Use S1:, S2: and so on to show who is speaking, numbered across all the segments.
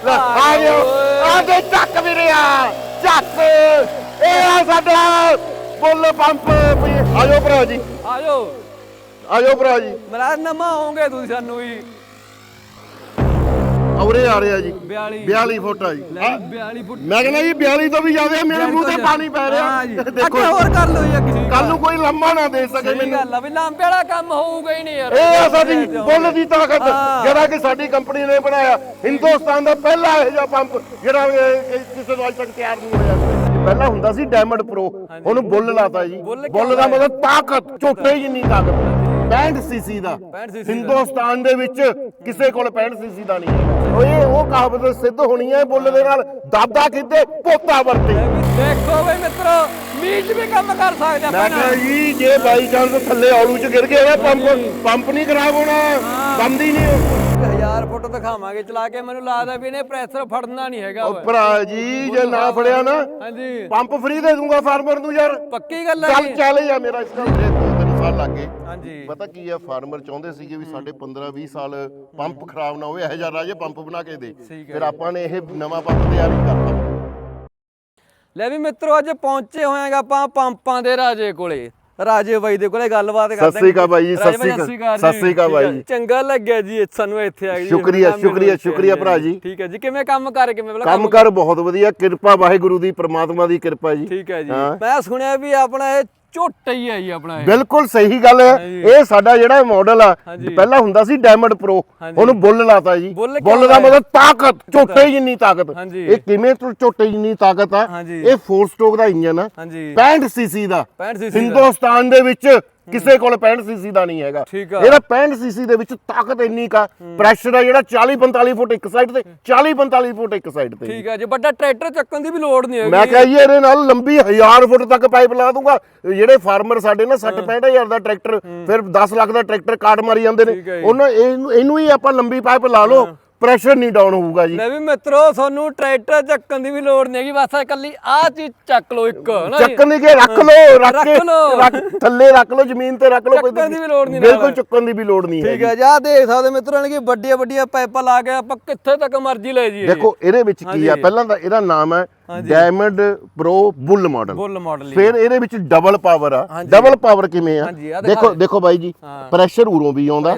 S1: ਲੈ, ਆ ਗਿਓ ਆ ਦੇ ਚੱਕ ਵੀਰਿਆ ਚੱਕ ਇਹ ਆ ਸਾਡਾ ਬੁੱਲ ਪੰਪ ਵੀ ਆਜੋ ਭਰਾ ਜੀ
S2: ਆਜੋ
S1: ਆਜੋ ਭਰਾ ਜੀ
S2: ਮਰਾ ਨਮਾ ਹੋਗੇ ਤੁਸੀਂ ਸਾਨੂੰ ਵੀ
S1: ਔਰੇ ਆ ਰਿਹਾ ਜੀ।
S2: 42
S1: 42 ਫੁੱਟ ਆ ਜੀ।
S2: ਲੈ 42 ਫੁੱਟ।
S1: ਮੈਂ ਕਹਿੰਦਾ ਜੀ 42 ਤੋਂ ਵੀ ਜ਼ਿਆਦਾ ਮੇਰੇ ਮੂੰਹ ਤੇ ਪਾਣੀ ਪੈ ਰਿਹਾ। ਦੇਖੋ
S2: ਅੱਗੇ ਹੋਰ ਕਰ ਲਓ ਜੀ ਕਿਸੇ
S1: ਕੱਲ ਨੂੰ ਕੋਈ ਲੰਮਾ ਨਾ ਦੇ ਸਕੇ ਮੈਨੂੰ।
S2: ਗੱਲ ਆ ਵੀ ਲਾਂਬੇ ਵਾਲਾ ਕੰਮ ਹੋਊਗਾ ਹੀ ਨਹੀਂ ਯਾਰ।
S1: ਇਹ ਆ ਸਾਡੀ ਬੁੱਲ ਦੀ ਤਾਕਤ। ਜਿਹੜਾ ਕਿ ਸਾਡੀ ਕੰਪਨੀ ਨੇ ਬਣਾਇਆ। ਹਿੰਦੁਸਤਾਨ ਦਾ ਪਹਿਲਾ ਇਹੋ ਜਿਹਾ ਪੰਪ ਜਿਹੜਾ ਕਿਸੇ ਅੱਜ ਤੱਕ ਤਿਆਰ ਨਹੀਂ ਹੋਇਆ ਪਹਿਲਾਂ ਹੁੰਦਾ ਸੀ ਡਾਇਮੰਡ ਪ੍ਰੋ। ਉਹਨੂੰ ਬੁੱਲ ਲਾਤਾ ਜੀ।
S2: ਬੁੱਲ
S1: ਦਾ ਮਤਲਬ ਤਾਕਤ ਝੋਟੇ ਜਿੰਨੀ ਤਾਕਤ। 65 ਸੀਸੀ ਦਾ।
S2: 65 cc ਦਾ।
S1: ਹਿੰਦੁਸਤਾਨ ਦੇ ਵਿੱਚ ਕਿਸੇ ਕੋਲ 65 ਸੀਸੀ ਦਾ ਨਹੀਂ ਹੈ। ਉਹ ਇਹ ਉਹ ਕਹਾਵਤ ਸਿੱਧ ਹੋਣੀ ਹੈ ਬੁੱਲ ਦੇ ਨਾਲ। ਦਾਦਾ ਕਿਤੇ ਪੋਤਾ ਵਰਤੇ।
S2: ਇਹ ਵੀ ਦੇਖੋ ਬਈ ਮਿੱਤਰੋ ਮੀਚ ਵੀ ਕੰਮ ਕਰ ਸਕਦੇ
S1: ਮੈਂ
S2: ਆਪਾਂ
S1: ਕਿਹਾ ਜੀ ਜੇ ਬਾਈ ਚਾਂਸ ਥੱਲੇ ਔਲੂ ਚ ਗਿਰ ਗਿਆ ਨਾ ਪੰਪ ਪੰਪ ਨਹੀਂ ਖਰਾਬ ਹੋਣਾ। ਬੰਦ ਹੀ ਨਹੀਂ
S2: 1000 ਫੁੱਟ ਦਿਖਾਵਾਂਗੇ ਚਲਾ ਕੇ ਮੈਨੂੰ ਲੱਗਦਾ ਵੀ ਇਹਨੇ ਪ੍ਰੈਸ਼ਰ ਫੜਨਾ ਨਹੀਂ ਹੈਗਾ
S1: ਉਹ
S2: ਓਏ।
S1: ਭਰਾ ਜੀ ਜੇ ਨਾ ਫੜਿਆ ਨਾ
S2: ਹਾਂਜੀ।
S1: ਪੰਪ ਫ੍ਰੀ ਦੇ ਦੂੰਗਾ ਫਾਰਮਰ ਨੂੰ ਯਾਰ।
S2: ਪੱਕੀ ਗੱਲ ਹੈ
S1: ਚੱਲ
S2: ਜੀ।
S1: ਚੱਲ ਜਾ ਮੇਰਾ ਇਸ ਤਿੰਨ ਸਾਲ ਲੱਗ ਗਏ
S2: ਹਾਂਜੀ
S1: ਪਤਾ ਕੀ ਆ ਫਾਰਮਰ ਚਾਹੁੰਦੇ ਸੀਗੇ ਵੀ ਸਾਡੇ 15 20 ਸਾਲ ਪੰਪ ਖਰਾਬ ਨਾ ਹੋਵੇ ਇਹੋ ਜਿਹਾ ਰਾਜੇ ਪੰਪ ਬਣਾ ਕੇ ਦੇ ਫਿਰ ਆਪਾਂ ਨੇ ਇਹ ਨਵਾਂ ਪੰਪ ਤਿਆਰ ਕਰਤਾ
S2: ਲੈ ਵੀ ਮਿੱਤਰੋ ਅੱਜ ਪਹੁੰਚੇ ਹੋਏਗਾ ਆਪਾਂ ਪੰਪਾਂ ਦੇ ਰਾਜੇ ਕੋਲੇ ਰਾਜੇ ਬਾਈ ਦੇ ਕੋਲੇ ਗੱਲਬਾਤ ਕਰਦੇ
S1: ਸਤਿ ਸ੍ਰੀ ਅਕਾਲ ਬਾਈ ਜੀ, ਸਤਿ ਸ੍ਰੀ ਅਕਾਲ। ਸਤਿ ਸ੍ਰੀ ਬਾਈ ਜੀ।
S2: ਚੰਗਾ ਲੱਗਿਆ ਜੀ ਸਾਨੂੰ ਇੱਥੇ ਆ ਗਏ
S1: ਸ਼ੁਕਰੀਆ, ਸ਼ੁਕਰੀਆ, ਸ਼ੁਕਰੀਆ। ਭਰਾ ਜੀ।
S2: ਠੀਕ ਹੈ ਜੀ ਕਿਵੇਂ ਕੰਮ ਕਰ ਕਿਵੇਂ ਪਹਿਲਾਂ
S1: ਕੰਮ ਕਰ ਬਹੁਤ ਵਧੀਆ ਕਿਰਪਾ ਵਾਹਿਗੁਰੂ ਦੀ ਪ੍ਰਮਾਤਮਾ ਦੀ ਕਿਰਪਾ ਜੀ
S2: ਠੀਕ ਹੈ ਜੀ। ਮੈਂ ਸੁਣਿਆ ਵੀ ਆਪਣਾ ਇਹ ਝੋਟਾ ਹੀ ਹੈ ਜੀ ਆਪਣਾ ਇਹ
S1: ਬਿਲਕੁਲ ਸਹੀ ਗੱਲ ਹੈ। ਇਹ ਸਾਡਾ ਜਿਹੜਾ ਮਾਡਲ ਆ। ਪਹਿਲਾਂ ਹੁੰਦਾ ਸੀ ਡਾਇਮੰਡ ਪ੍ਰੋ। ਉਹਨੂੰ ਬੁੱਲ ਲਾਤਾ ਜੀ
S2: ਬੁੱਲ
S1: ਦਾ? ਮਤਲਬ ਤਾਕਤ ਝੋਟੇ ਜਿੰਨੀ ਤਾਕਤ। ਇਹ ਕਿਵੇਂ ਤੋਂ ਝੋਟੇ ਜਿੰਨੀ ਤਾਕਤ ਆ। ਇਹ 4 ਸਟ੍ਰੋਕ ਦਾ ਇੰਜਨ ਆ
S2: ਹਾਂਜੀ
S1: 65 ਸੀਸੀ ਦਾ
S2: 65 cc ਦਾ।
S1: ਹਿੰਦੁਸਤਾਨ ਦੇ ਵਿੱਚ ਕਿਸੇ ਕੋਲ 65 ਸੀਸੀ ਦਾ ਨਹੀਂ ਹੈਗਾ।
S2: ਠੀਕ ਆ।
S1: ਇਹਦਾ 65 ਸੀਸੀ ਦੇ ਵਿੱਚ ਤਾਕਤ ਇੰਨੀ ਕਾ ਪ੍ਰੈਸ਼ਰ ਆ ਜਿਹੜਾ 40 45 ਫੁੱਟ ਇੱਕ ਸਾਈਡ ਤੇ 40 45 ਫੁੱਟ ਇੱਕ ਸਾਈਡ ਤੇ।
S2: ਠੀਕ ਹੈ ਜੀ ਵੱਡਾ ਟਰੈਕਟਰ ਚੱਕਣ ਦੀ ਵੀ ਲੋੜ ਨਹੀਂ ਹੈਗੀ।
S1: ਮੈਂ ਕਿਹਾ ਜੀ ਇਹਦੇ ਨਾਲ ਲੰਬੀ 1000 ਫੁੱਟ ਤੱਕ ਪਾਈਪ ਲਾ ਦੂੰਗਾ। ਜਿਹੜੇ ਫਾਰਮਰ ਸਾਡੇ ਨਾ 60 65000 ਦਾ ਟਰੈਕਟਰ ਫਿਰ 10 ਲੱਖ ਦਾ ਟਰੈਕਟਰ ਕਾਟ ਮਾਰੀ ਜਾਂਦੇ ਨੇ।
S2: ਠੀਕ ਹੈ ਜੀ।
S1: ਉਹਨਾਂ ਇਹਨੂੰ ਇਹਨੂੰ ਹੀ ਆਪਾਂ ਲੰਬੀ ਪਾਈਪ ਲਾ ਲਓ। ਪ੍ਰੈਸ਼ਰ ਨਹੀਂ ਡਾਊਨ ਹੋਊਗਾ ਜੀ
S2: ਲੈ ਵੀ ਮਿੱਤਰੋ ਤੁਹਾਨੂੰ ਟਰੈਕਟਰ ਚੱਕਣ ਦੀ ਵੀ ਲੋੜ ਨਹੀਂ ਹੈਗੀ ਬਸ ਇਕੱਲੀ ਆਹ ਚੀਜ਼ ਚੱਕ ਲਓ ਇੱਕ ਹਨਾ ਜੀ।
S1: ਚੱਕਣ ਦੀ ਕੇ ਰੱਖ ਲਓ ਰੱਖ
S2: ਰੱਖ
S1: ਕੇ
S2: ਲਓ।
S1: ਰੱਖ ਥੱਲੇ ਰੱਖ ਲਓ ਜ਼ਮੀਨ ਤੇ ਰੱਖ ਲਓ
S2: ਚੱਕਣ ਦੀ ਵੀ ਲੋੜ ਨਹੀਂ ਨਾਲ।
S1: ਬਿਲਕੁਲ ਚੁੱਕਣ ਦੀ ਵੀ ਲੋੜ ਨਹੀਂ
S2: ਠੀਕ
S1: ਹੈਗੀ
S2: ਹੈ ਜੀ ਆਹ ਦੇਖ ਸਕਦੇ ਮਿੱਤਰਾਂ ਨੇ ਕਿ ਵੱਡੀਆਂ ਵੱਡੀਆਂ ਪਾਈਪਾਂ ਲਾ ਕੇ ਆਪਾਂ ਕਿੱਥੇ ਤੱਕ ਮਰਜ਼ੀ ਲੈ ਜਾਈਏ
S1: ਦੇਖੋ ਇਹਦੇ ਵਿੱਚ ਕੀ ਆ
S2: ਹਾਂਜੀ।
S1: ਪਹਿਲਾਂ ਤਾਂ ਇਹਦਾ ਨਾਮ ਹੈ Diamond Pro bull model
S2: bull model
S1: ਫਿਰ ਇਹਦੇ ਵਿੱਚ ਡਬਲ ਪਾਵਰ ਆ। ਡਬਲ ਪਾਵਰ ਕਿਵੇਂ ਆ?
S2: ਦਿਖਾ
S1: ਦੇਖੋ ਬਾਈ ਜੀ। ਪ੍ਰੈਸ਼ਰ ਉਰੋਂ ਵੀ ਆਉਂਦਾ।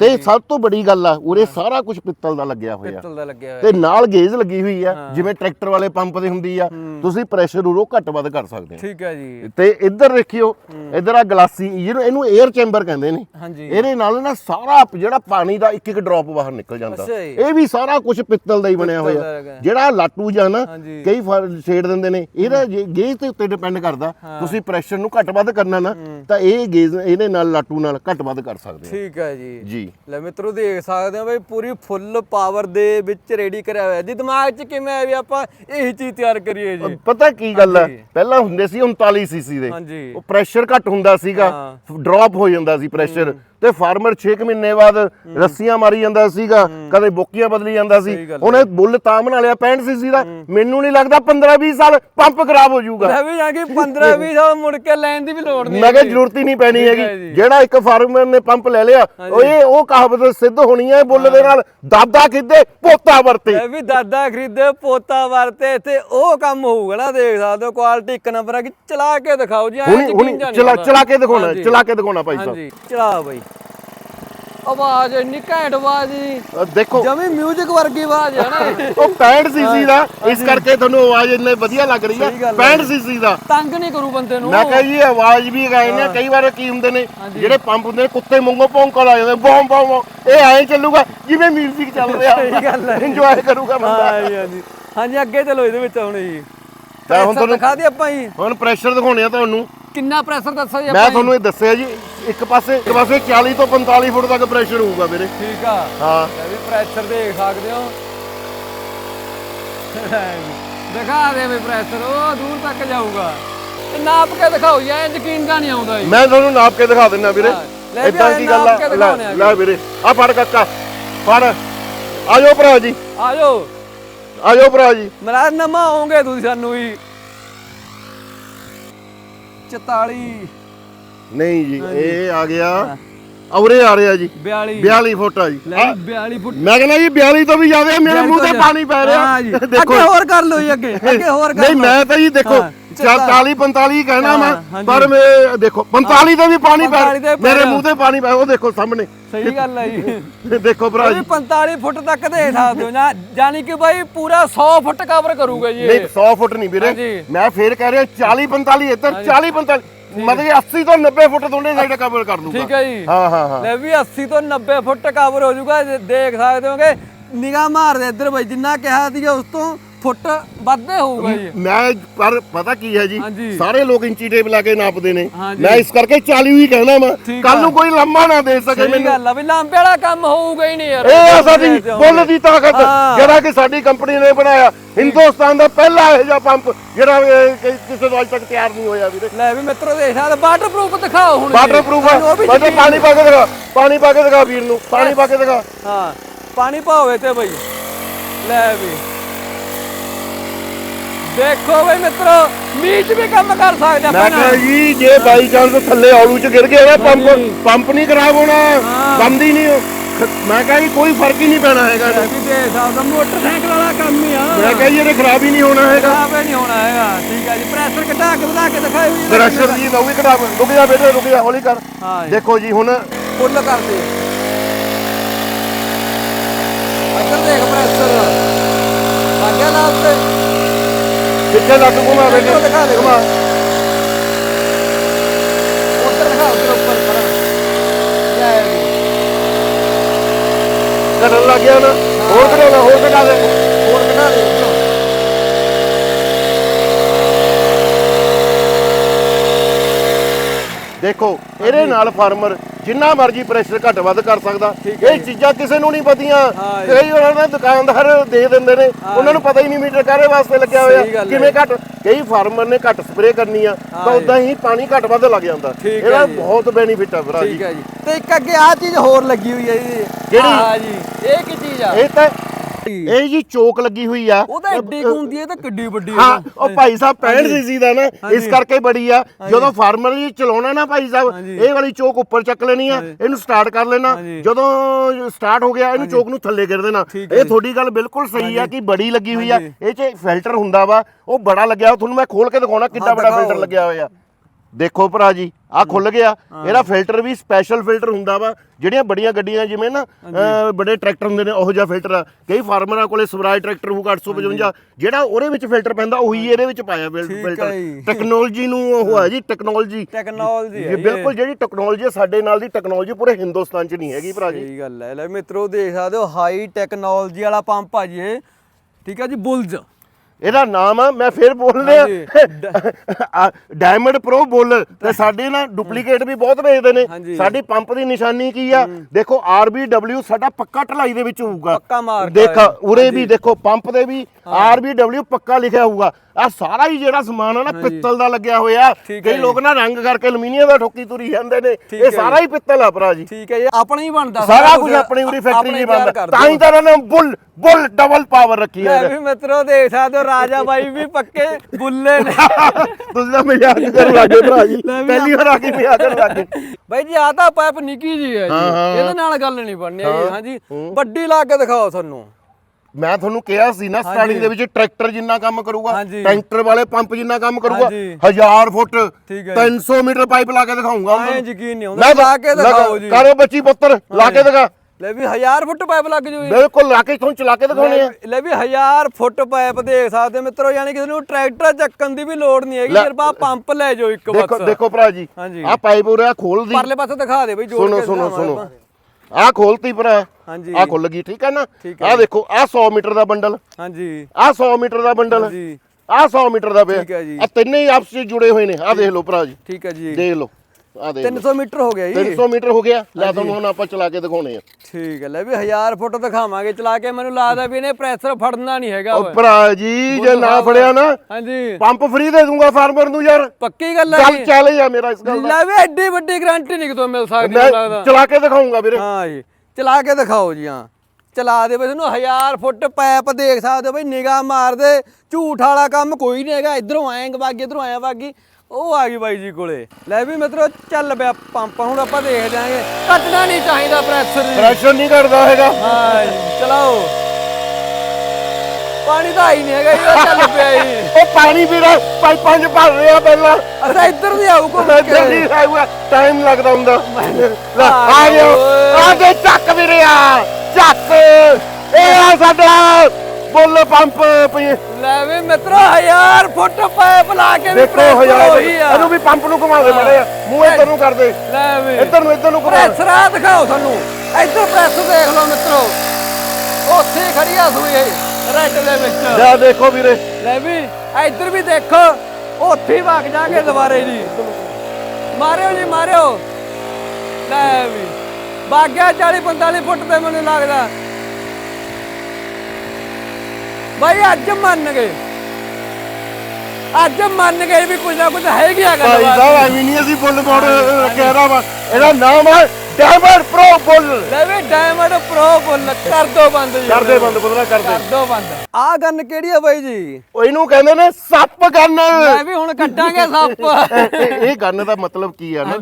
S1: ਤੇ। ਸਭ ਤੋਂ ਵੱਡੀ ਗੱਲ ਆ ਉਰੇ ਸਾਰਾ ਕੁਝ ਪਿੱਤਲ ਦਾ ਲੱਗਿਆ ਹੋਇਆ।
S2: ਪਿੱਤਲ ਦਾ ਲੱਗਿਆ ਹੋਇਆ।
S1: ਤੇ ਨਾਲ ਗੇਜ ਲੱਗੀ ਹੋਈ ਆ ਜਿਵੇਂ ਟਰੈਕਟਰ ਵਾਲੇ ਪੰਪ ਤੇ ਹੁੰਦੀ ਆ। ਤੁਸੀਂ ਪ੍ਰੈਸ਼ਰ ਉਰੋਂ ਘੱਟ ਵੱਧ ਕਰ ਸਕਦੇ ਹੋ।
S2: ਠੀਕ ਹੈ ਜੀ।
S1: ਤੇ ਇੱਧਰ ਦੇਖਿਓ ਇੱਧਰ ਆ ਗਲਾਸੀ ਜਿਹਨੂੰ ਇਹਨੂੰ 에ਅਰ ਚੈਂਬਰ ਕਹਿੰਦੇ ਨੇ। ਇਹਦੇ ਨਾਲ ਨਾ ਸਾਰਾ ਜਿਹੜਾ ਪਾਣੀ ਦਾ ਇੱਕ ਇੱਕ ਡ੍ਰੌਪ ਬਾਹਰ ਨਿਕਲ ਜਾਂਦਾ। ਇਹ ਵੀ ਸਾਰਾ ਕੁਝ ਪਿੱਤਲ ਦਾ ਹੀ ਬਣਿਆ ਹੋਇਆ। ਜਿਹੜਾ ਲਾਟੂ ਜਾਂ ਨਾ। ਕਈ ਛੇੜ ਦਿੰਦੇ ਨੇ। ਇਹਦਾ ਗੇਜ ਦੇ ਉੱਤੇ ਡਿਪੈਂਡ ਕਰਦਾ। ਤੁਸੀਂ ਪ੍ਰੈਸ਼ਰ ਨੂੰ ਘੱਟ ਵੱਧ ਕਰਨਾ ਨਾ ਤਾਂ ਇਹ ਗੇਜ ਇਹਦੇ ਨਾਲ ਲਾਟੂ ਨਾਲ ਘੱਟ ਵੱਧ ਕਰ ਸਕਦੇ ਹੋ
S2: ਠੀਕ ਹੈ ਜੀ।
S1: ਜੀ।
S2: ਲੈ ਮਿੱਤਰੋ ਦੇਖ ਸਕਦੇ ਹੋ ਬਈ ਪੂਰੀ ਫੁੱਲ ਪਾਵਰ ਦੇ ਵਿੱਚ ਰੈਡੀ ਕਰਿਆ ਹੋਇਆ। ਜੀ ਦਿਮਾਗ 'ਚ ਕਿਵੇਂ ਆਇਆ ਵੀ ਆਪਾਂ ਇਹੀ ਚੀਜ਼ ਤਿਆਰ ਕਰੀਏ ਜੀ?
S1: ਪਤਾ ਕੀ ਗੱਲ ਹੈ। ਪਹਿਲਾਂ ਹੁੰਦੇ ਸੀ 39 ਸੀਸੀ ਦੇ। ਉਹ ਪ੍ਰੈਸ਼ਰ ਘੱਟ ਹੁੰਦਾ ਸੀਗਾ। ਡ੍ਰੌਪ ਹੋ ਜਾਂਦਾ ਸੀ ਪ੍ਰੈਸ਼ਰ ਤੇ ਫਾਰਮਰ 6 ਮਹੀਨੇ ਬਾਅਦ ਰੱਸੀਆਂ ਮਾਰੀ ਜਾਂਦਾ ਸੀਗਾ। ਕਦੇ ਬੋਕੀਆਂ ਬਦਲੀ ਜਾਂਦਾ ਸੀ। ਉਹਨੇ ਬੁੱਲ ਤਾਂ ਬਣਾ ਲਿਆ 65 ਸੀਸੀ ਦਾ। ਮੈਨੂੰ ਨਹੀਂ ਲੱਗਦਾ 15 20 ਸਾਲ ਪੰਪ ਖਰਾਬ ਹੋ ਜਾਊਗਾ
S2: ਲੈ ਵੀ ਜਾਂ ਕਿ 15 20 ਸਾਲ ਮੁੜ ਕੇ ਲੈਣ ਦੀ ਵੀ ਲੋੜ ਨਹੀਂ
S1: ਮੈਂ ਕਿਹਾ। ਜ਼ਰੂਰਤ ਹੀ ਨਹੀਂ ਪੈਣੀ ਹੈਗੀ। ਜਿਹੜਾ ਇੱਕ ਫਾਰਮਰ ਨੇ ਪੰਪ ਲੈ ਲਿਆ ਉਹ ਇਹ ਉਹ ਕਹਾਵਤ ਸਿੱਧ ਹੋਣੀ ਹੈ ਬੁੱਲ ਦੇ ਨਾਲ ਦਾਦਾ ਕਿਤੇ ਪੋਤਾ ਵਰਤੇ
S2: ਲੈ ਵੀ ਦਾਦਾ ਖਰੀਦੇ ਪੋਤਾ ਵਰਤੇ ਤੇ ਉਹ ਕੰਮ ਹੋਊਗਾ ਨਾ ਦੇਖ ਸਕਦੇ ਹੋ ਕੁਆਲਿਟੀ ਇੱਕ ਨੰਬਰ ਆ ਕਿ ਚਲਾ ਕੇ ਦਿਖਾਓ ਜੀ ਐਂ
S1: ਹੁਣੀ ਹੁਣੀ ਚਲਾ। ਚਲਾ ਕੇ ਦਿਖਾਉਣਾ। ਚਲਾ ਕੇ ਦਿਖਾਉਣਾ ਭਾਈ ਸਾਹਿਬ
S2: ਹਾਂਜੀ ਚਲਾ ਬਈ ਆਵਾਜ਼ ਇੰਨੀ ਘੈਂਟ ਆਵਾਜ਼ ਜੀ
S1: ਅ, ਦੇਖੋ
S2: ਜਮੀ 뮤직 ਵਰਗੀ ਆਵਾਜ਼ ਹੈ ਨਾ ਇਹ।
S1: ਉਹ 65 ਸੀਸੀ ਦਾ ਇਸ ਕਰਕੇ ਤੁਹਾਨੂੰ ਆਵਾਜ਼ ਇੰਨੇ ਵਧੀਆ ਲੱਗ ਰਹੀ ਹੈ
S2: ਸਹੀ ਗੱਲ ਹੈ।
S1: 65 ਸੀਸੀ ਦਾ
S2: ਤੰਗ ਨਹੀਂ ਕਰੂ ਬੰਦੇ ਨੂੰ
S1: ਮੈਂ ਕਹਾਂ ਜੀ ਇਹ ਆਵਾਜ਼ ਵੀ ਗਾਏ ਨੇ ਕਈ ਵਾਰ ਕੀ ਹੁੰਦੇ ਨੇ ਜਿਹੜੇ ਪੰਪ ਹੁੰਦੇ ਨੇ ਕੁੱਤੇ ਵਾਂਗੂ ਭੌਂਕਣ ਆ ਜਾਂਦੇ ਬੌਮ ਬੌਮ ਇਹ ਐਂ ਚੱਲੂਗਾ ਜਿਵੇਂ 뮤직 ਚੱਲ ਰਿਹਾ
S2: ਸਹੀ ਗੱਲ ਹੈ।
S1: ਇੰਜੋਏ ਕਰੂਗਾ ਬੰਦਾ
S2: ਹਾਂਜੀ ਹਾਂਜੀ ਹਾਂਜੀ ਅੱਗੇ ਚਲੋ ਇਹਦੇ ਵਿੱਚ ਹੁਣ ਜੀ
S1: ਤਾਂ ਹੁਣ
S2: ਹੁਣ
S1: ਤੁਹਾਨੂੰ-
S2: ਦਿਖਾ ਦੇ ਆਪਾਂ ਜੀ
S1: ਹੁਣ ਪ੍ਰੈਸ਼ਰ ਦਿਖਾਉਣੇ ਆ ਤੁਹਾਨੂੰ
S2: ਕਿੰਨਾ ਪ੍ਰੈਸ਼ਰ ਦੱਸੋ ਜੀ
S1: ਮੈਂ ਤੁਹਾਨੂੰ ਇਹ ਦੱਸਿਆ ਜੀ ਇੱਕ ਪਾਸੇ ਇੱਕ ਪਾਸੇ 40 ਤੋਂ 45 ਫੁੱਟ ਤੱਕ ਪ੍ਰੈਸ਼ਰ ਹੋਊਗਾ ਵੀਰੇ।
S2: ਠੀਕ ਆ।
S1: ਹਾਂ।
S2: ਲੈ ਵੀ ਪ੍ਰੈਸ਼ਰ ਦੇਖ ਸਕਦੇ ਹੋ। ਦਿਖਾ ਦੇ ਵੀ ਪ੍ਰੈਸ਼ਰ ਉਹ ਦੂਰ ਤੱਕ ਜਾਊਗਾ। ਤੇ ਨਾਪ ਕੇ ਦਿਖਾਓ ਜੀ ਐਂ ਯਕੀਨ ਦਾ ਨਹੀਂ ਆਉਂਦਾ ਜੀ।
S1: ਮੈਂ ਤੁਹਾਨੂੰ ਨਾਪ ਕੇ ਦਿਖਾ ਦਿੰਦਾ ਵੀਰੇ।
S2: ਲੈ ਵੀ
S1: ਇਦਾਂ ਗੱਲ
S2: ਨਾਪ ਕੇ
S1: ਆ ਲੈ ਵੀਰੇ। ਆ ਫੜ ਕਾਕਾ ਫੜ। ਆਜੋ ਭਰਾ ਜੀ।
S2: ਆਜੋ।
S1: ਆਜੋ ਭਰਾ ਜੀ।
S2: ਮਰਾ ਨਮਾ ਹੋਗੇ ਤੁਸੀਂ ਸਾਨੂੰ ਵੀ। 44
S1: ਨਹੀਂ ਜੀ ਇਹ ਆ ਗਿਆ। ਔਰੇ ਆ ਰਿਹਾ ਜੀ।
S2: 42
S1: 42 ਫੁੱਟ ਆ ਜੀ।
S2: ਲੈ
S1: ਆਹ,
S2: ਵੀ 42 ਫੁੱਟ।
S1: ਮੈਂ ਕਹਿੰਦਾ ਜੀ 42 ਤੋਂ ਵੀ ਜ਼ਿਆਦਾ ਮੇਰੇ ਮੂੰਹ ਤੇ ਪਾਣੀ ਪੈ ਰਿਹਾ।
S2: ਹਾਂ ਜੀ। ਅੱਗੇ ਹੋਰ ਕਰ ਲਓ ਜੀ ਅੱਗੇ। ਅੱਗੇ ਹੋਰ ਕਰ
S1: ਨਹੀਂ ਮੈਂ ਤਾਂ ਜੀ ਦੇਖੋ 40 45 ਕਹਿਣਾ ਮੈਂ। ਪਰ ਮੈਂ ਦੇਖੋ 45 ਤੇ ਵੀ ਪਾਣੀ ਪੈ
S2: 45 ਤੇ ਪੈ
S1: ਮੇਰੇ। ਮੂੰਹ ਤੇ ਪਾਣੀ ਪੈ ਉਹ ਦੇਖੋ ਸਾਹਮਣੇ।
S2: ਸਹੀ ਗੱਲ ਹੈ ਜੀ।
S1: ਦੇਖੋ ਭਰਾ ਜੀ
S2: ਵੀ 45 ਫੁੱਟ ਤੱਕ ਦੇ ਸਕਦੇ ਹੋ ਨਾ ਯਾਨੀ ਕਿ ਬਾਈ ਪੂਰਾ 100 ਫੁੱਟ ਕਵਰ ਕਰੂਗਾ ਜੀ
S1: ਨਹੀਂ
S2: ਇਹ।
S1: 100 ਫੁੱਟ ਨਹੀਂ ਵੀਰੇ। ਮੈਂ ਫੇਰ ਕਹਿ ਰਿਹਾ 40 45 ਇੱਧਰ 40 45 ਮਤਲਬ ਕਿ 80 ਤੋਂ 90 ਫੁੱਟ ਦੋਨੇ ਸਾਈਡ ਕਵਰ ਕਰ ਦੂੰਗਾ।
S2: ਠੀਕ ਹੈ ਜੀ।
S1: ਹਾਂ ਹਾਂ ਹਾਂ।
S2: ਲੈ ਵੀ 80 ਤੋਂ 90 ਫੁੱਟ ਕਵਰ ਹੋ ਜਾਊਗਾ ਦੇਖ ਸਕਦੇ ਹੋਗੇ। ਨਿਗਾਹ ਮਾਰਦੇ ਇੱਧਰ ਬਾਈ ਜਿੰਨਾ ਕਿਹਾ ਸੀਗਾ ਉਸ ਤੋਂ ਫੁੱਟ ਵੱਧੇ ਹੋਊਗਾ ਜੀ।
S1: ਮੈਂ ਪਰ ਪਤਾ ਕੀ ਹੈ ਜੀ। ਸਾਰੇ ਲੋਕ ਇੰਚੀ ਟੇਪ ਲਾ ਕੇ ਨਾਪਦੇ ਨੇ। ਮੈਂ ਇਸ ਕਰਕੇ 40 ਹੀ ਕਹਿਣਾ ਮੈਂ ਕੱਲ। ਨੂੰ ਕੋਈ ਲੰਮਾ ਨਾ ਦੇ ਸਕੇ ਮੈਨੂੰ।
S2: ਗੱਲ ਆ ਵੀ ਲਾਂਬੇ ਵਾਲਾ ਕੰਮ ਹੋਊਗਾ ਹੀ ਨਹੀਂ ਯਾਰ।
S1: ਇਹ ਸਾਡੀ ਬੁੱਲ ਦੀ ਤਾਕਤ। ਜਿਹੜਾ ਕਿ ਸਾਡੀ ਕੰਪਨੀ ਨੇ ਬਣਾਇਆ। ਹਿੰਦੁਸਤਾਨ ਦਾ ਪਹਿਲਾ ਇਹੋ ਜਿਹਾ ਪੰਪ ਜਿਹੜਾ ਕਿਸੇ ਤੋਂ ਅੱਜ ਤੱਕ ਤਿਆਰ ਨਹੀਂ ਹੋਇਆ ਵੀਰੇ।
S2: ਲੈ ਵੀ ਮਿੱਤਰੋ ਦੇਖ ਸਕਦੇ ਵਾਟਰਪ੍ਰੂਫ ਦਿਖਾਓ ਹੁਣ।
S1: ਵਾਟਰਪ੍ਰੂਫ ਹੈ ਬਸ ਪਾਣੀ ਪਾ ਕੇ ਦਿਖਾ ਪਾਣੀ ਪਾ ਕੇ ਦਿਖਾ ਵੀਰ ਨੂੰ ਪਾਣੀ ਪਾ ਕੇ ਦਿਖਾ।
S2: ਹਾਂ ਪਾਣੀ ਭਾਵੇ ਤੇ ਬਈ। ਲੈ ਵੀ। ਦੇਖੋ ਬਈ ਮਿੱਤਰੋ ਮੀਚ ਵੀ ਕੰਮ ਕਰ ਸਕਦਾ
S1: ਮੈਂ ਕਿਹਾ ਜੀ ਜੇ ਬਾਈ ਚਾਂਸ ਥੱਲੇ ਔਲੂ ਚ ਗਿਰ ਗਿਆ ਨਾ ਪੰਪ
S2: ਹਾਂਜੀ।
S1: ਪੰਪ ਨਹੀਂ ਖਰਾਬ ਹੋਣਾ
S2: ਹਾਂ।
S1: ਬੰਦ ਹੀ ਨਹੀਂ ਮੈਂ ਕਿਹਾ ਜੀ ਕੋਈ ਫ਼ਰਕ ਹੀ ਨਹੀਂ ਪੈਣਾ ਹੈਗਾ
S2: ਲੈ ਵੀ ਦੇਖ ਸਕਦਾ ਮੋਟਰਸਾਈਕਲ ਵਾਲਾ ਕੰਮ ਹੀ ਆ।
S1: ਮੈਂ ਕਿਹਾ ਜੀ ਇਹਨੇ ਖਰਾਬ ਹੀ ਨਹੀਂ ਹੋਣਾ ਹੈਗਾ।
S2: ਖਰਾਬ ਹੀ ਨਹੀਂ ਹੋਣਾ ਹੈਗਾ। ਠੀਕ ਹੈ ਜੀ ਪ੍ਰੈਸ਼ਰ ਘਟਾ ਕੇ ਵਧਾ ਕੇ ਦਿਖਾਓ ਜੀ
S1: ਪ੍ਰੈਸ਼ਰ ਜੀ ਉਹ ਵੀ ਖਰਾਬ ਰੁਕ ਜਾ ਬੇਟੇ ਰੁਕ ਜਾ ਹੌਲੀ ਕਰ।
S2: ਹਾਂ ਜੀ।
S1: ਦੇਖੋ ਜੀ ਹੁਣ
S2: ਫੁੱਲ ਕਰ ਦੇ ਇੱਧਰ ਦੇਖ ਪ੍ਰੈਸ਼ਰ ਲੱਗਿਆ ਨਾ ਉੱਤੇ।
S1: ਪਿੱਛੇ ਲੱਗ ਘੁਮਾ
S2: ਇੱਧਰ ਦਿਖਾ ਦੇ।
S1: ਘੁਮਾ।
S2: ਉੱਧਰ ਦਿਖਾ ਉੱਧਰ ਉੱਪਰ ਪਰ ਲੈ
S1: ਕਰਨ ਲੱਗ ਗਿਆ ਨਾ। ਹੋਰ ਘਟਾਉਣਾ ਹੋਰ ਘਟਾ ਦੇ
S2: ਹੋਰ ਘਟਾ ਦੇ।
S1: ਦੇਖੋ ਇਹਦੇ ਨਾਲ ਫਾਰਮਰ ਜਿੰਨਾ ਮਰਜ਼ੀ ਪ੍ਰੈਸ਼ਰ ਘੱਟ ਵੱਧ ਕਰ ਸਕਦਾ। ਇਹ ਚੀਜ਼ਾਂ ਕਿਸੇ ਨੂੰ ਨਹੀਂ ਪਤੀਆਂ। ਕਈ ਉਹਨਾਂ ਦੇ ਦੁਕਾਨਦਾਰ ਦੇ ਦਿੰਦੇ ਨੇ। ਉਹਨਾਂ ਨੂੰ ਪਤਾ ਹੀ ਨਹੀਂ ਮੀਟਰ ਕਾਰੇ ਵਾਸਤੇ ਲੱਗਿਆ ਹੋਇਆ। ਕਿਵੇਂ ਘੱਟ ਕਈ ਫਾਰਮਰ ਨੇ ਘੱਟ ਸਪਰੇਅ ਕਰਨੀ ਆ। ਤਾਂ। ਉਦਾਂ ਹੀ ਪਾਣੀ ਘੱਟ ਵੱਧ ਲੱਗ ਜਾਂਦਾ। ਇਹਦਾ। ਬਹੁਤ ਬੈਨੀਫਿਟ ਹੈ ਭਰਾ ਜੀ।
S2: ਠੀਕ ਹੈ ਜੀ। ਤੇ ਇੱਕ ਅੱਗੇ ਆ ਚੀਜ਼ ਹੋਰ ਲੱਗੀ ਹੋਈ ਹੈ ਜੀ।
S1: ਕਿਹੜੀ?
S2: ਹਾਂ ਜੀ। ਇਹ ਕੀ ਚੀਜ਼ ਆ?
S1: ਇਹ ਤਾਂ ਇਹ ਜੀ ਚੋਕ ਲੱਗੀ ਹੋਈ ਆ।
S2: ਉਹ ਤਾਂ ਐਡੀ ਕੁ ਹੁੰਦੀ ਹੈ ਤਾਂ ਕਿੱਡੀ ਵੱਡੀ ਹੈ
S1: ਹਾਂ ਉਹ ਭਾਈ ਸਾਹਿਬ 65 ਸੀਸੀ ਦਾ ਨਾ। ਇਸ। ਕਰਕੇ ਬੜੀ ਆ। ਜਦੋਂ ਫਾਰਮਰ ਜੀ ਚਲਾਉਣਾ ਨਾ ਭਾਈ ਸਾਹਿਬ। ਇਹ ਵਾਲੀ ਚੋਕ ਉੱਪਰ ਚੱਕ ਲੈਣੀ ਆ ਇਹਨੂੰ ਸਟਾਰਟ ਕਰ ਲੈਣਾ। ਜਦੋਂ ਸਟਾਰਟ ਹੋ ਗਿਆ ਇਹਨੂੰ ਚੋਕ ਨੂੰ ਥੱਲੇ ਕਰ ਦੇਣਾ। ਇਹ। ਤੁਹਾਡੀ ਗੱਲ ਬਿਲਕੁਲ ਸਹੀ ਆ ਕਿ ਬੜੀ ਲੱਗੀ ਹੋਈ ਆ। ਇਹ 'ਚ ਫਿਲਟਰ ਹੁੰਦਾ ਵਾ ਉਹ ਬੜਾ ਲੱਗਿਆ ਤੁਹਾਨੂੰ ਮੈਂ ਖੋਲ ਕੇ ਦਿਖਾਉਣਾ ਕਿੰਨਾ ਬੜਾ। ਫਿਲਟਰ ਲੱਗਿਆ ਹੋਇਆ। ਦੇਖੋ ਭਰਾ ਜੀ ਆ ਖੁੱਲ ਗਿਆ। ਇਹਦਾ ਫਿਲਟਰ ਵੀ ਸਪੈਸ਼ਲ ਫਿਲਟਰ ਹੁੰਦਾ ਵਾ। ਜਿਹੜੀਆਂ ਬੜੀਆਂ ਗੱਡੀਆਂ ਜਿਵੇਂ ਨਾ ਬੜੇ ਟਰੈਕਟਰ ਹੁੰਦੇ ਨੇ ਉਹੋ ਜਿਹਾ ਫਿਲਟਰ ਆ। ਕਈ ਫਾਰਮਰਾਂ ਕੋਲੇ ਸਵਰਾਜ ਟਰੈਕਟਰ ਹੋਊਗਾ 855 ਜਿਹੜਾ ਉਹਦੇ ਵਿੱਚ ਫਿਲਟਰ ਪੈਂਦਾ ਉਹੀ ਇਹਦੇ ਵਿੱਚ ਪਾਇਆ ਫਿਲਟਰ। ਟੈਕਨੋਲੋਜੀ ਨੂੰ ਉਹ ਹੈ ਜੀ ਟੈਕਨੋਲੋਜੀ
S2: ਟੈਕਨੋਲੋਜੀ ਹੈ
S1: ਇਹ ਬਿਲਕੁਲ ਜਿਹੜੀ ਟੈਕਨੋਲੋਜੀ ਸਾਡੇ ਨਾਲ ਦੀ ਟੈਕਨੋਲੋਜੀ ਪੂਰੇ ਹਿੰਦੁਸਤਾਨ 'ਚ ਨਹੀਂ ਹੈਗੀ ਭਰਾ ਜੀ।
S2: ਸਹੀ ਗੱਲ ਹੈ। ਲੈ ਮਿੱਤਰੋ ਦੇਖ ਸਕਦੇ ਹੋ ਹਾਈ ਟੈਕਨੋਲੋਜੀ ਵਾਲਾ ਪੰਪ ਆ ਜੀ ਇਹ। ਠੀਕ ਹੈ ਜੀ ਬੁਲਜ਼
S1: ਇਹਦਾ ਨਾਮ ਆ ਮੈਂ ਫੇਰ ਬੋਲ। ਰਿਹਾ। ਡਾਇਮੰਡ ਪ੍ਰੋ ਬੁੱਲ ਤੇ ਸਾਡੇ ਨਾ ਡੁਪਲੀਕੇਟ ਵੀ ਬਹੁਤ ਵੇਚਦੇ ਨੇ। ਸਾਡੀ ਪੰਪ ਦੀ ਨਿਸ਼ਾਨੀ ਕੀ ਆ? ਦੇਖੋ ਆਰਬੀਡਬਲਯੂ ਸਾਡਾ ਪੱਕਾ ਢਲਾਈ ਦੇ ਵਿੱਚ ਹੋਊਗਾ।
S2: ਪੱਕਾ ਮਾਰਕਾ
S1: ਦੇਖ। ਉਰੇ ਵੀ ਦੇਖੋ ਪੰਪ ਦੇ ਵੀ ਆਰਬੀਡਬਲਯੂ ਪੱਕਾ ਲਿਖਿਆ ਹੋਊਗਾ। ਆ ਸਾਰਾ ਹੀ ਜਿਹੜਾ ਸਮਾਨ ਆ ਨਾ ਪਿੱਤਲ ਦਾ ਲੱਗਿਆ ਹੋਇਆ।
S2: ਠੀਕ ਹੈ
S1: ਕਈ ਲੋਕ ਨਾ ਰੰਗ ਕਰਕੇ ਐਲੂਮੀਨੀਅਮ ਦਾ ਠੋਕੀ ਤੁਰੀ ਜਾਂਦੇ ਨੇ।
S2: ਠੀਕ
S1: ਇਹ ਸਾਰਾ ਹੀ ਪਿੱਤਲ ਆ ਭਰਾ ਜੀ।
S2: ਠੀਕ ਹੈ ਜੀ। ਆਪਣਾ ਹੀ ਬਣਦਾ
S1: ਸਾਰਾ ਕੁਝ। ਆਪਣੀ ਉਰੀ ਫੈਕਟਰੀ
S2: ਤਿਆਰ
S1: ਬਣਦਾ। ਤਾਂ ਹੀ ਤਾਂ ਇਹਨਾਂ ਨੇ ਬੁੱਲ ਬੁੱਲ ਡਬਲ ਪਾਵਰ ਰੱਖੀ ਹੈ।
S2: ਲੈ ਵੀ ਮਿੱਤਰੋ ਦੇਖ ਸਕਦੇ ਹੋ ਰਾਜਾ ਬਾਈ ਵੀ ਪੱਕੇ ਬੁੱਲੇ ਨੇ।
S1: ਤੁਸੀਂ ਤਾਂ ਮਜ਼ਾਕ ਕਰਨ ਲੱਗੇ ਭਰਾ ਜੀ।
S2: ਲੈ ਵੀ
S1: ਪਹਿਲੀ ਵਾਰ ਆ ਕੇ ਮਜ਼ਾਕ ਕਰਨ ਲੱਗੇ
S2: ਬਾਈ ਜੀ ਆ ਤਾਂ ਪਾਈਪ ਨਿੱਕੀ ਜੀ ਹੈ ਜੀ।
S1: ਹਾਂ।
S2: ਇਹਦੇ ਨਾਲ ਗੱਲ ਨਹੀਂ ਬਣਨੀ ਹੈਗੀ। ਹਾਂਜੀ। ਵੱਡੀ ਲਾ ਕੇ ਦਿਖਾਓ ਤੁਹਾਨੂੰ।
S1: ਮੈਂ ਤੁਹਾਨੂੰ ਕਿਹਾ ਸੀ ਨਾ ਸਟਾਰਟਿੰਗ ਦੇ ਵਿੱਚ ਟਰੈਕਟਰ ਜਿੰਨਾ ਕੰਮ ਕਰੂਗਾ। ਟੈਂਕਰ ਵਾਲੇ ਪੰਪ ਜਿੰਨਾ ਕੰਮ ਕਰੂਗਾ
S2: ਹਾਂਜੀ।
S1: 1000 ਫੁੱਟ
S2: ਠੀਕ ਹੈ
S1: 300 ਮੀਟਰ ਪਾਈਪ ਲਾ ਕੇ ਦਿਖਾਉਂਗਾ
S2: ਐ ਯਕੀਨ ਨਹੀਂ ਆਉਂਦਾ। ਲਾ ਕੇ ਦਿਖਾਓ ਜੀ।
S1: ਕਰੋ ਬੱਚੀ ਪੁੱਤਰ ਲਾ ਕੇ ਦਿਖਾ।
S2: ਲੈ ਵੀ 1000 ਫੁੱਟ ਪਾਈਪ ਲੱਗ ਜੂ
S1: ਬਿਲਕੁਲ ਲਾ ਕੇ ਤੁਹਾਨੂੰ ਚਲਾ ਕੇ ਦਿਖਾਉਣੇ ਆ।
S2: ਲੈ ਵੀ 1000 ਫੁੱਟ ਪਾਈਪ ਦੇਖ ਸਕਦੇ ਮਿੱਤਰੋ ਯਾਨੀ ਕਿਸੇ ਨੂੰ ਟਰੈਕਟਰ ਚੱਕਣ ਦੀ ਵੀ ਲੋੜ ਨਹੀਂ ਹੈਗੀ। ਸਿਰਫ ਆ ਪੰਪ ਲੈ ਜਾਓ ਇੱਕ
S1: ਦੇਖੋ
S2: ਬਸ।
S1: ਦੇਖੋ ਭਰਾ ਜੀ। ਆ ਪਾਈਪ ਉਰੇ ਖੋਲ ਦੀ
S2: ਪਰਲੇ ਪਾਸੇ ਦਿਖਾ ਦੇ ਬਈ ਜੋੜ
S1: ਸੁਣੋ
S2: ਕੇ
S1: ਸੁਣੋ ਸੁਣੋ
S2: ਆਪਾਂ।
S1: ਆ ਖੋਲਤੀ ਭਰਾ।
S2: ਹਾਂਜੀ।
S1: ਆ ਖੁੱਲ ਗਈ ਠੀਕ ਹੈ ਨਾ? ਆ ਦੇਖੋ ਆ 100 ਮੀਟਰ ਦਾ ਬੰਡਲ।
S2: ਹਾਂਜੀ।
S1: ਆ 100 ਮੀਟਰ ਦਾ ਬੰਡਲ। ਆ 100 ਮੀਟਰ ਦਾ ਪਿਆ।
S2: ਠੀਕ ਹੈ ਜੀ।
S1: ਆ ਤਿੰਨੇ ਹੀ ਆਪਸ ਵਿੱਚ ਜੁੜੇ ਹੋਏ ਨੇ। ਆ ਦੇਖ ਲਓ ਭਰਾ ਜੀ।
S2: ਠੀਕ ਹੈ ਜੀ।
S1: ਦੇਖ ਲਓ। ਆ ਦੇਖ ਲਓ।
S2: 300 ਮੀਟਰ ਹੋ ਗਿਆ ਜੀ।
S1: 300 ਮੀਟਰ ਹੋ ਗਿਆ। ਲੈ ਤੁਹਾਨੂੰ ਹੁਣ ਆਪਾਂ ਚਲਾ ਕੇ ਦਿਖਾਉਣੇ ਆ।
S2: ਠੀਕ ਹੈ। ਲੈ ਵੀ 1000 ਫੁੱਟ ਦਿਖਾਵਾਂਗੇ। ਚਲਾ ਕੇ ਮੈਨੂੰ ਲੱਗਦਾ ਵੀ ਇਹਨੇ ਪ੍ਰੈਸ਼ਰ ਫੜਨਾ ਨਹੀਂ ਹੈਗਾ ਓਏ।
S1: ਭਰਾ ਜੀ ਜੇ ਨਾ ਫੜਿਆ ਨਾ
S2: ਹਾਂਜੀ।
S1: ਪੰਪ ਫ੍ਰੀ ਦੇ ਦੂੰਗਾ ਫਾਰਮਰ ਨੂੰ ਯਾਰ।
S2: ਪੱਕੀ ਗੱਲ ਹੈ
S1: ਗੱਲ
S2: ਜੀ।
S1: ਚੈਲੰਜ ਆ ਮੇਰਾ ਇਸ ਗੱਲ ਦਾ।
S2: ਲੈ ਵੀ ਐਡੀ ਵੱਡੀ ਗਾਰੰਟੀ ਨਹੀਂ ਕਿਤੋਂ ਮਿਲ ਸਕਦੀ ਲੱਗਦਾ।
S1: ਚਲਾ ਕੇ ਦਿਖਾਉਂਗਾ ਵੀਰੇ।
S2: ਹਾਂ ਜੀ। ਚਲਾ ਕੇ ਦਿਖਾਓ ਜੀ ਹਾਂ। ਚਲਾ ਦੇ ਬਈ ਤੁਹਾਨੂੰ 1000 ਫੁੱਟ ਪੈਪ ਦੇਖ ਸਕਦੇ ਹੋ ਬਈ ਨਿਗਾਹ ਮਾਰਦੇ ਝੂਠ ਵਾਲਾ ਕੰਮ ਕੋਈ ਨਹੀਂ ਹੈਗਾ। ਇਧਰੋਂ ਆਏਂਗ ਵਾਗੀ ਇਧਰੋਂ ਆਇਆ ਵਾਗੀ। ਉਹ ਆ ਗਈ ਬਾਈ ਜੀ ਕੋਲੇ। ਲੈ ਵੀ ਮਿੱਤਰੋ ਚੱਲ ਪਿਆ ਪੰਪ। ਹੁਣ ਆਪਾਂ ਦੇਖ ਜਾਾਂਗੇ ਕੱਟਣਾ ਨਹੀਂ ਚਾਹੀਦਾ ਪ੍ਰੈਸ਼ਰ ਜੀ।
S1: ਪ੍ਰੈਸ਼ਰ ਨਹੀਂ ਘਟਦਾ ਹੈਗਾ।
S2: ਹਾਂ ਚਲਾਓ। ਪਾਣੀ ਤਾਂ ਆਈ ਨਹੀਂ ਹੈਗਾ ਜੀ, ਉਹ ਚੱਲ ਪਿਆ ਜੀ।
S1: ਉਹ ਪਾਣੀ ਵੀ ਰ ਪਾਈਪਾਂ 'ਚ ਭਰ ਰਿਹਾ ਪਹਿਲਾਂ।
S2: ਅਸਾਂ ਇੱਧਰ ਦੀ ਆਊ ਕੇ।
S1: ਜਲਦੀ ਆਊਗਾ ਟਾਈਮ ਲੱਗਦਾ ਹੁੰਦਾ। ਲੈ,
S2: ਆ
S1: ਗਿਆ। ਆ ਕੇ ਚੱਕ ਵੀ ਰਿਹਾ ਚੱਕ। ਇਹ ਆ ਸਾਡਾ ਬੁੱਲ ਪੰਪ ਪਈ
S2: ਲੈ ਵੀ ਮਿੱਤਰੋ ਹਜ਼ਾਰ ਫੁੱਟ ਪਾਈਪ ਲਾ ਕੇ ਵੀ
S1: ਦੇਖੋ
S2: pressure
S1: ਹਜ਼ਾਰ
S2: ਆ।
S1: ਇਹਨੂੰ ਵੀ ਪੰਪ ਨੂੰ ਘੁਮਾ ਦੇ ਮੜੇ ਮੂੰਹ ਇੱਧਰ ਨੂੰ ਕਰ ਦੇ।
S2: ਲੈ ਵੀ।
S1: ਇੱਧਰ ਨੂੰ ਇੱਧਰ ਨੂੰ ਘੁਮਾ।
S2: ਪ੍ਰੈਸ਼ਰ ਆ ਦਿਖਾਓ ਤੁਹਾਨੂੰ ਇੱਧਰ ਪ੍ਰੈਸ ਦੇਖ ਲਓ ਮਿੱਤਰੋ। ਉੱਥੇ ਖੜੀ ਆ ਸੂਈ ਇਹ। ਰੈੱਡ ਦੇ ਵਿੱਚ।
S1: ਦੇਖੋ ਵੀਰੇ।
S2: ਲੈ ਵੀ ਇੱਧਰ ਵੀ ਦੇਖੋ। ਉੱਥੇ ਹੀ ਵਗ ਜਾਗੇ ਦੁਬਾਰੇ ਜੀ। ਮਾਰਿਓ ਜੀ ਮਾਰਿਓ। ਲੈ ਵੀ। ਵਗ ਗਿਆ 40 45 ਫੁੱਟ ਤੇ ਮੈਨੂੰ ਲੱਗਦਾ। ਬਾਈ ਅੱਜ ਮੰਨ ਗਏ। ਅੱਜ ਮੰਨ ਗਏ ਵੀ ਕੁਝ ਨਾ ਕੁਝ ਹੈਗੀ ਆ
S1: ਭਾਈ
S2: ਗੱਲਬਾਤ
S1: ਸਾਹਿਬ ਐਵੇਂ ਨਹੀਂ ਅਸੀਂ ਬੁੱਲ ਮੋੜ ਕਹਿ ਰਹਾ ਵਾ। ਇਹਦਾ ਨਾਮ ਹੈ ਡੈਮਰ ਪ੍ਰੋ ਬੁੱਲ
S2: ਲੈ ਵੀ ਡਾਇਮੰਡ ਪ੍ਰੋ ਫੁੱਲ ਕਰ ਦੋ ਬੰਦ ਜੀ।
S1: ਕਰਦੇ ਬੰਦ ਬਦਲਾ ਕਰਦੇ।
S2: ਕਰ ਦੋ ਬੰਦ। ਆ ਗੰਨ ਕਿਹੜੀ ਆ ਬਾਈ ਜੀ?
S1: ਉਹ ਇਹਨੂੰ ਕਹਿੰਦੇ ਨੇ ਸੱਪ ਗੰਨ।
S2: ਲੈ ਵੀ ਹੁਣ ਕੱਢਾਂਗੇ ਸੱਪ।
S1: ਇਹ ਗੰਨ ਦਾ ਮਤਲਬ ਕੀ ਆ ਨਾ?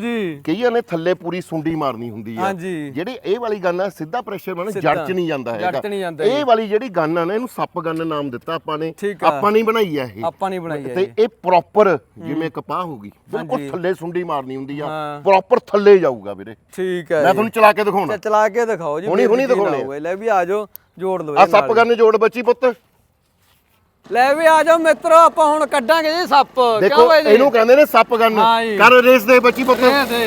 S1: ਕਈਆਂ ਨੇ ਥੱਲੇ ਪੂਰੀ ਸੁੰਡੀ ਮਾਰਨੀ ਹੁੰਦੀ ਆ। ਜਿਹੜੀ ਇਹ ਵਾਲੀ ਗੰਨ ਆ ਸਿੱਧਾ ਪ੍ਰੈਸ਼ਰ ਮਾਰਨ ਜੜ। ਚ ਨਹੀਂ ਜਾਂਦਾ
S2: ਜੜ
S1: ਹੈਗਾ
S2: ਚ ਨਹੀਂ ਜਾਂਦਾ
S1: ਇਹ। ਵਾਲੀ ਜਿਹੜੀ ਗੰਨ ਆ ਨਾ ਇਹਨੂੰ ਸੱਪ ਗੰਨ ਨਾਮ ਦਿੱਤਾ ਆਪਾਂ ਨੇ।
S2: ਆ।
S1: ਆਪਾਂ ਨਹੀਂ ਬਣਾਈ ਆ ਇਹ।
S2: ਆਪਾਂ ਨਹੀਂ ਬਣਾਈ ਹੈ
S1: ਤੇ ਇਹ। ਪ੍ਰੋਪਰ ਜਿਵੇਂ ਕਪਾਹ ਹੋਗੀ ਬਿਲਕੁਲ। ਥੱਲੇ ਸੁੰਡੀ ਮਾਰਨੀ ਹੁੰਦੀ ਆ। ਪ੍ਰੋਪਰ ਥੱਲੇ ਜਾਊਗਾ ਵੀਰੇ।
S2: ਠੀਕ ਹੈ
S1: ਮੈਂ। ਤੁਹਾਨੂੰ ਚਲਾ ਕੇ ਦਿਖਾਉਣਾ
S2: ਚੱਲ ਕੇ ਦਿਖਾਓ ਜੀ
S1: ਹੁਣੀ- ਹੁਣੀ ਦਿਖਾਉਣੇ।
S2: ਆਊਗਾ। ਲੈ ਵੀ ਆ ਜਾਓ ਜੋੜ ਲਓ
S1: ਆ ਸੱਪ। ਗੰਨ ਜੋੜ ਬੱਚੀ ਪੁੱਤ
S2: ਲੈ ਵੀ ਆ ਜਾਓ ਮਿੱਤਰੋ ਆਪਾਂ ਹੁਣ ਕੱਢਾਂਗੇ ਜੀ ਸੱਪ
S1: ਦੇਖੋ
S2: ਕਿਉਂ ਬਾਈ ਜੀ
S1: ਇਹਨੂੰ ਕਹਿੰਦੇ ਨੇ ਸੱਪ ਗੰਨ। ਕਰ ਰੇਸ ਦੇ ਬੱਚੀ ਪੁੱਤ।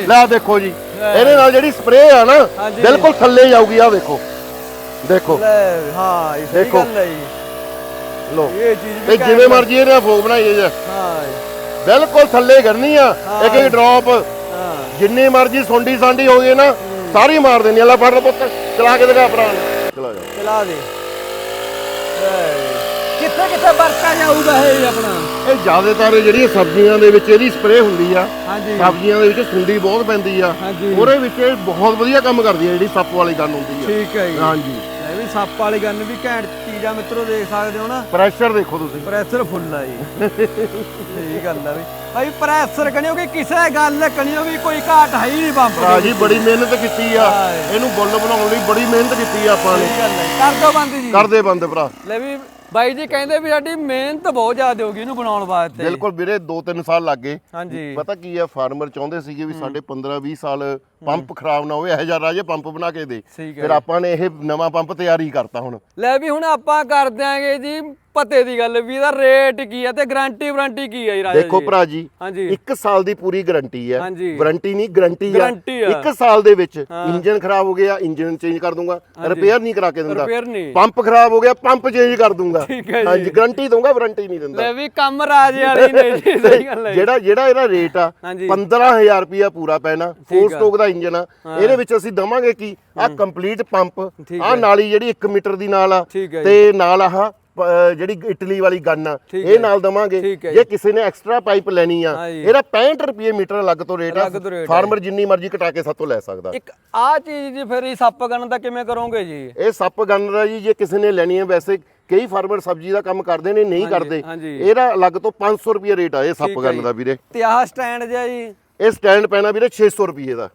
S1: ਲੈ ਦੇਖੋ ਜੀ। ਇਹਦੇ ਨਾਲ ਜਿਹੜੀ ਸਪਰੇਅ ਆ ਨਾ। ਬਿਲਕੁਲ ਥੱਲੇ ਜਾਊਗੀ ਆ ਦੇਖੋ ਦੇਖੋ
S2: ਲੈ ਹਾਂ ਇਹ ਸਹੀ
S1: ਦੇਖੋ।
S2: ਗੱਲ ਹੈ ਜੀ
S1: ਲੋ
S2: ਇਹ ਚੀਜ਼ ਵੀ
S1: ਜਿਵੇਂ ਮਰਜ਼ੀ ਇਹਨੇ ਫੋਕ ਬਣਾਈਏ ਜੇ
S2: ਹਾਂ
S1: ਬਿਲਕੁਲ ਥੱਲੇ ਕਰਨੀ ਆ। ਇੱਕ ਇੱਕ ਡ੍ਰੌਪ ਜਿੰਨੀ ਮਰਜ਼ੀ ਸੁੰਡੀ ਸਾਂਡੀ ਹੋ ਗਈ ਨਾ ਸਾਰੀ ਮਾਰ ਦੇਣੀ ਆ। ਲੈ ਫੜ ਲੈ ਪੁੱਤ ਚਲਾ ਕੇ ਦਿਖਾ ਭਰਾ ਨੂੰ। ਚਲਾ ਜਾ।
S2: ਚਲਾ ਦੇ। ਕਿੱਥੇ ਕਿੱਥੇ ਵਰਤਾ ਜਾਊਗਾ ਇਹ ਆਪਣਾ?
S1: ਇਹ ਜ਼ਿਆਦਾਤਰ ਜਿਹੜੀਆਂ ਸਬਜ਼ੀਆਂ ਦੇ ਵਿੱਚ ਇਹਦੀ ਸਪਰੇਅ ਹੁੰਦੀ ਆ
S2: ਹਾਂਜੀ।
S1: ਸਬਜ਼ੀਆਂ ਦੇ ਵਿੱਚ ਸੁੰਡੀ ਬਹੁਤ ਪੈਂਦੀ ਆ। ਉਹਦੇ ਵਿੱਚ ਇਹ ਬਹੁਤ ਵਧੀਆ ਕੰਮ ਕਰਦੀ ਆ ਜਿਹੜੀ ਸੱਪ ਵਾਲੀ ਗੰਨ ਹੁੰਦੀ ਆ।
S2: ਠੀਕ ਹੈ ਜੀ।
S1: ਹਾਂਜੀ।
S2: ਲੈ ਵੀ ਸੱਪ ਵਾਲੀ ਗੰਨ ਵੀ ਘੈਂਟ ਚੀਜ਼ ਆ ਮਿੱਤਰੋ ਦੇਖ ਸਕਦੇ ਹੋ ਨਾ।
S1: ਪ੍ਰੈਸ਼ਰ ਦੇਖੋ ਤੁਸੀਂ।
S2: ਪ੍ਰੈਸ਼ਰ ਫੁੱਲ ਆ ਜੀ। ਸਹੀ ਗੱਲ ਆ ਵੀ। ਭਾਈ ਪ੍ਰੈਸ਼ਰ ਕਣਿਓ ਕਿ ਕਿਸੇ ਗੱਲ ਕਣਿਓ ਵੀ ਕੋਈ ਘਾਟ ਹੈ ਹੀ ਨਹੀਂ ਬੰਪ
S1: ਭਰਾ ਜੀ ਬੜੀ ਮਿਹਨਤ ਕੀਤੀ ਆ। ਇਹਨੂੰ ਬੁੱਲ ਬਣਾਉਣ ਲਈ ਬੜੀ ਮਿਹਨਤ ਕੀਤੀ ਆ ਆਪਾਂ ਨੇ।
S2: ਕਰ ਦੋ ਬੰਦ ਜੀ।
S1: ਕਰਦੇ ਬੰਦ ਭਰਾ।
S2: ਲੈ ਵੀ ਬਾਈ ਜੀ ਕਹਿੰਦੇ ਵੀ ਸਾਡੀ ਮਿਹਨਤ ਬਹੁਤ ਜ਼ਿਆਦਾ ਹੋਗੀ ਇਹਨੂੰ ਬਣਾਉਣ ਵਾਸਤੇ।
S1: ਬਿਲਕੁਲ ਵੀਰੇ 2-3 ਸਾਲ ਲੱਗ ਗਏ।
S2: ਹਾਂਜੀ।
S1: ਪਤਾ ਕੀ ਆ ਫਾਰਮਰ ਚਾਹੁੰਦੇ ਸੀਗੇ ਵੀ ਸਾਡੇ 15-20 ਸਾਲ ਪੰਪ ਖਰਾਬ ਨਾ ਹੋਵੇ ਇਹੋ ਜਿਹਾ ਰਾਜੇ ਪੰਪ ਬਣਾ ਕੇ ਦੇ।
S2: ਹੈ
S1: ਫਿਰ ਆਪਾਂ ਨੇ ਇਹ ਨਵਾਂ ਪੰਪ ਤਿਆਰੀ ਕਰਤਾ ਹੁਣ।
S2: ਲੈ ਵੀ ਹੁਣ ਆਪਾਂ ਕਰ ਦਿਆਂਗੇ ਜੀ ਪਤੇ ਦੀ ਗੱਲ ਵੀ ਇਹਦਾ ਰੇਟ ਕੀ ਆ ਤੇ ਗਾਰੰਟੀ ਵਾਰੰਟੀ ਕੀ ਆ ਜੀ ਰਾਜਾ
S1: ਦੇਖੋ
S2: ਜੀ?
S1: ਭਰਾ ਜੀ
S2: ਹਾਂਜੀ।
S1: 1 ਸਾਲ ਦੀ ਪੂਰੀ ਗਾਰੰਟੀ ਹੈ। ਵਾਰੰਟੀ ਨਹੀਂ ਗਾਰੰਟੀ ਆ। 1 ਸਾਲ ਦੇ ਵਿੱਚ ਇੰਜਨ ਖਰਾਬ ਹੋ ਗਿਆ ਇੰਜਨ ਚੇਂਜ ਕਰ ਦੂੰਗਾ ਰਿਪੇਅਰ ਨਹੀਂ ਕਰਾ ਕੇ ਦਿੰਦਾ। ਪੰਪ ਖਰਾਬ ਹੋ ਗਿਆ ਪੰਪ ਚੇਂਜ ਕਰ ਦੂੰਗਾ।
S2: ਠੀਕ ਹੈ ਜੀ।
S1: ਹਾਂਜੀ ਗਾਰੰਟੀ ਦਊਂਗਾ ਵਾਰੰਟੀ ਨਹੀਂ ਦਿੰਦਾ।
S2: ਲੈ ਵੀ ਕੰਮ ਰਾਜੇ ਵਾਲੀ ਨੇ ਜੀ ਸਹੀ ਗੱਲ ਹੈ ਜੀ।
S1: ਜਿਹੜਾ ਜਿਹੜਾ ਇਹਦਾ ਰੇਟ ਆ
S2: ਹਾਂਜੀ।
S1: 15000 ਰੁਪਿਆ ਪੂਰਾ ਪੈਣਾ ਫੋਰ
S2: ਆ।
S1: ਸਟੋਕ ਦਾ ਇੰਜਨ ਆ। ਇਹਦੇ ਵਿੱਚ ਅਸੀਂ ਦਵਾਂਗੇ ਕੀ? ਆ ਕੰਪਲੀਟ ਪੰਪ
S2: ਠੀਕ
S1: ਆ ਨਾਲੀ ਜਿਹੜੀ 1 ਮੀਟਰ ਦੀ ਨਾਲ ਆ
S2: ਠੀਕ ਹੈ
S1: ਤੇ ਨਾਲ ਆਹ ਜਿਹੜੀ ਇਟਲੀ ਵਾਲੀ ਗਨ ਆ
S2: ਠੀਕ
S1: ਇਹ ਨਾਲ ਦਵਾਂਗੇ।
S2: ਠੀਕ ਹੈ
S1: ਜੇ ਕਿਸੇ ਨੇ ਐਕਸਟਰਾ ਪਾਈਪ ਲੈਣੀ ਆ
S2: ਹਾਂਜੀ।
S1: ਇਹਦਾ 65 ਰੁਪਏ ਮੀਟਰ ਅਲੱਗ ਤੋਂ ਰੇਟ ਆ।
S2: ਅਲੱਗ ਤੋਂ rate ਆ।
S1: ਫਾਰਮਰ ਜਿੰਨੀ ਮਰਜ਼ੀ ਕਟਾ ਕੇ ਸਾਤੋਂ ਲੈ ਸਕਦਾ।
S2: ਇੱਕ ਆ ਚੀਜ਼ ਜੀ ਫਿਰ ਇਹ ਸੱਪ ਗਣ ਦਾ ਕਿਵੇਂ ਕਰੋਗੇ ਜੀ?
S1: ਇਹ ਸੱਪ ਗਨ ਦਾ ਜੀ ਜੇ ਕਿਸੇ ਨੇ ਲੈਣੀ ਹੈ ਵੈਸੇ ਕਈ ਫਾਰਮਰ ਸਬਜ਼ੀ ਦਾ ਕੰਮ ਕਰਦੇ ਨੇ ਨਹੀਂ ਕਰਦੇ। ਇਹਦਾ ਅਲੱਗ ਤੋਂ 500 ਰੁਪਏ ਰੇਟ ਆ ਇਹ ਸੱਪ ਗਨ। ਦਾ ਵੀਰੇ
S2: ਤੇ ਆਹ ਸਟੈਂਡ ਜਿਹਾ ਜੀ
S1: ਇਹ ਸਟੈਂਡ ਪੈਣਾ ਵੀਰੇ 600 ਰੁਪਏ ਦਾ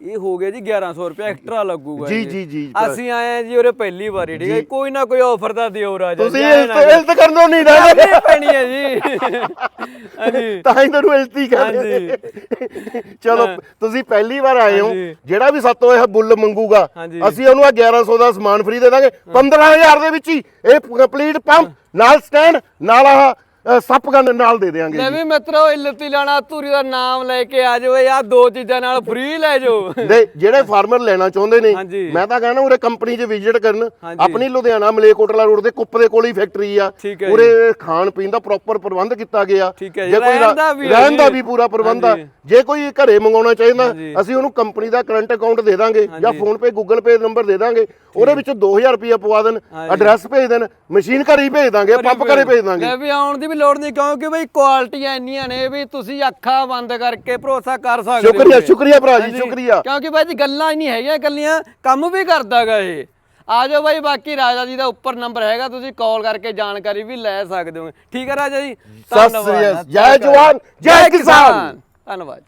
S2: ਇਹ ਹੋ ਗਿਆ ਜੀ 1100 ਰੁਪਏ ਐਕਸਟਰਾ ਲੱਗੂਗਾ
S1: ਜੀ, ਜੀ, ਜੀ।
S2: ਅਸੀਂ ਆਏ ਆ ਜੀ ਉਰੇ ਪਹਿਲੀ ਵਾਰੀ ਠੀਕ ਹੈ ਕੋਈ ਨਾ ਕੋਈ ਆਫਰ ਤਾਂ ਦਿਓ ਰਾਜਾ
S1: ਤੁਸੀਂ ਇਲਤ ਕਰਨੋਂ ਨਹੀਂ ਨਾ
S2: ਪੈਣੀ ਹੈ ਜੀ। ਹਾਂਜੀ।
S1: ਤਾਂ ਹੀ ਤੁਹਾਨੂੰ ਇਲਤੀ ਕਹਿੰਦੇ ਚਲੋ ਤੁਸੀਂ ਪਹਿਲੀ ਵਾਰ ਆਏ ਹੋ। ਜਿਹੜਾ ਵੀ ਸਾਤੋਂ ਇਹ ਬੁੱਲ ਮੰਗੂਗਾ। ਅਸੀਂ ਉਹਨੂੰ ਆ 1100 ਦਾ ਸਮਾਨ ਫ੍ਰੀ ਦੇ ਦਾਂਗੇ। 15000 ਦੇ ਵਿੱਚ ਹੀ ਇਹ ਕੰਪਲੀਟ ਪੰਪ ਨਾਲ ਸਟੈਂਡ ਨਾਲ ਆਹ ਸੱਪ ਗਨ ਨਾਲ ਦੇ ਦੇਾਂਗੇ
S2: ਲੈ ਵੀ ਮਿੱਤਰੋ ਇਲਤੀ ਲਾਣਾ ਧੂਰੀ ਦਾ ਨਾਮ ਲੈ ਕੇ ਆ ਜਾਓ ਯਾ ਦੋ ਚੀਜ਼ਾਂ ਨਾਲ ਫ੍ਰੀ ਲੈ ਜਾਓ
S1: ਦੇ ਜਿਹੜੇ ਫਾਰਮਰ ਲੈਣਾ ਚਾਹੁੰਦੇ ਨੇ। ਮੈਂ ਤਾਂ ਕਹਿੰਦਾ ਉਰੇ ਕੰਪਨੀ 'ਚ ਵਿਜ਼ਿਟ ਕਰਨ। ਆਪਣੀ ਲੁਧਿਆਣਾ ਮਲੇਕੋਟਲਾ ਰੋਡ ਦੇ ਕੁੱਪ ਦੇ ਕੋਲ ਹੀ ਫੈਕਟਰੀ ਆ ਉਰੇ ਖਾਣ ਪੀਣ ਦਾ ਪ੍ਰੋਪਰ ਪ੍ਰਬੰਧ ਕੀਤਾ ਗਿਆ
S2: ਜੀ,
S1: ਕੋਈ
S2: ਰਹਿਣ ਦਾ ਵੀ
S1: ਪੂਰਾ ਪ੍ਰਬੰਧ ਆ। ਜੇ ਕੋਈ ਘਰੇ ਮੰਗਾਉਣਾ ਚਾਹੀਦਾ। ਅਸੀਂ ਉਹਨੂੰ ਕੰਪਨੀ ਦਾ ਕਰੰਟ ਅਕਾਊਂਟ ਦੇ ਦਾਂਗੇ ਜਾਂ। PhonePe Google Pay number ਦੇ ਦਾਂਗੇ ਉਹਦੇ ਵਿੱਚ 2000 ਰੁਪਏ ਪਵਾ ਦੇਣ। ਐਡਰੈਸ ਭੇਜ ਦੇਣ ਮਸ਼ੀਨ ਘਰੇ ਹੀ ਭੇਜ ਦਾਂਗੇ ਪੰਪ ਘਰੇ ਭੇਜ ਦਾਂਗੇ
S2: ਲੈ ਵੀ ਆਉਣ ਦੀ ਲੋੜ ਨਹੀਂ ਕਿਉਂਕਿ ਬਈ ਕੁਆਲਿਟੀਆਂ ਇੰਨੀਆਂ ਨੇ ਵੀ ਤੁਸੀਂ ਅੱਖਾਂ ਬੰਦ ਕਰਕੇ ਭਰੋਸਾ ਕਰ ਸਕਦੇ ਹੋ
S1: ਸ਼ੁਕਰੀਆ। ਸ਼ੁਕਰੀਆ ਭਰਾ ਜੀ। ਸ਼ੁਕਰੀਆ।
S2: ਕਿਉਂਕਿ ਬਾਈ ਜੀ ਗੱਲਾਂ ਹੀ ਨਹੀਂ ਹੈਗੀਆਂ ਗੱਲੀਆਂ ਕੰਮ ਵੀ ਕਰਦਾਗਾ ਇਹ। ਆ ਜਾਓ ਬਾਈ ਬਾਕੀ ਰਾਜਾ ਜੀ ਦਾ ਉੱਪਰ ਨੰਬਰ ਹੈਗਾ ਤੁਸੀਂ ਕਾਲ ਕਰਕੇ ਜਾਣਕਾਰੀ ਵੀ ਲੈ ਸਕਦੇ ਹੋ। ਠੀਕ ਹੈ ਰਾਜਾ ਜੀ?
S1: ਸਤਿ ਸ੍ਰੀ ਅਕਾਲ। ਜੈ ਜਵਾਨ ਜੈ ਕਿਸਾਨ।
S2: ਧੰਨਵਾਦ